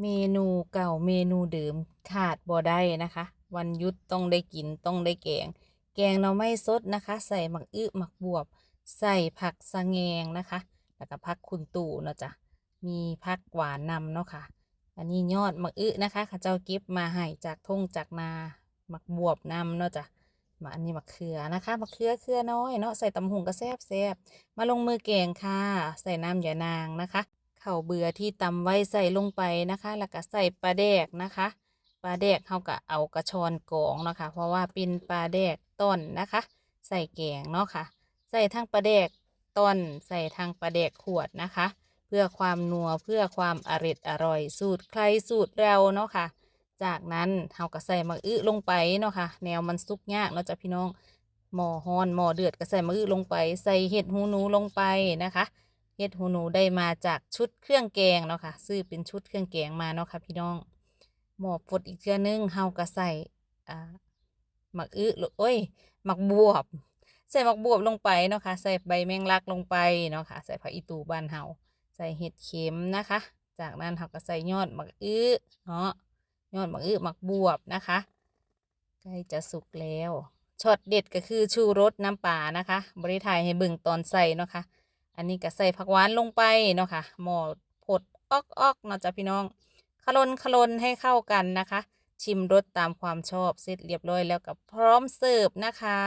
เมนูเก่าเมนูเดิมขาดบ่ได้นะคะ วันยุดต้องได้กินต้องได้แกง แกงหน่อไม้สดนะคะ ใส่หมักอึหมักบวบ ใส่ผักสะแงงนะคะ แล้วก็ผักคุณตู่เนาะจ้ะมีผักหวานนำเนาะค่ะ อันนี้ยอดหมักอึนะคะข้าเจ้าเก็บมาให้จากทุ่งจากนาหมักบวบนำเนาะจ้ะมาอันนี้มะเขือนะคะมะเขือเครือน้อยเนาะใส่ตำหุงก็แซบแซบมาลงมือแกงค่ะ ใส่น้ำยานางนะคะ ข้าวเบื่อที่ตำไว้ใส่ลงไปนะคะ แล้วก็ใส่ปลาแดกนะคะปลาแดกเขาก็เอากระชอนกองเนาะค่ะเพราะว่าเป็นปลาแดกต้นนะคะ ใส่แกงเนาะค่ะ ใส่ทั้งปลาแดกต้น ใส่ทั้งปลาแดกขวดนะคะ เพื่อความนัวเพื่อความอริดอร่อยสูตรใครสูตรเราเนาะค่ะ จากนั้นเราก็ใส่มะอึลงไปเนาะค่ะ แนวมันสุกยากเนาะจ้ะพี่น้องหม้อฮอนหม้อเดือดก็ใส่มะอึลงไป ใส่เห็ดหูหนูลงไปนะคะ เห็ดหูหนูได้มาจากชุดเครื่องแกงเนาะค่ะซื้อเป็นชุดเครื่องแกงมาเนาะค่ะพี่น้องหม้อปดอีกเทื่อนึงเฮาก็ใส่อ่าหมักอึโอ้ยหมักบวบ ใส่หมักบวบลงไปเนาะค่ะใส่ใบแมงลักลงไปเนาะค่ะใส่ผักอีตูบ้านเฮาใส่เห็ดเข็มนะคะ จากนั้นเราก็ใส่ยอดหมักอื้อเนาะยอดหมักอื้อหมักบวบนะคะใกล้จะสุกแล้วช็อตเด็ดก็คือชูรสน้ำปลานะคะ บริถ่ายให้เบิ่งตอนใส่เนาะค่ะ อันนี้ก็ใส่ผักหวานลงไปเนาะค่ะหม้อผดออกออกเนาะจ้ะพี่น้องคลนคลนให้เข้ากันนะคะ ชิมรสตามความชอบเสร็จเรียบร้อยแล้วก็พร้อมเสิร์ฟนะคะ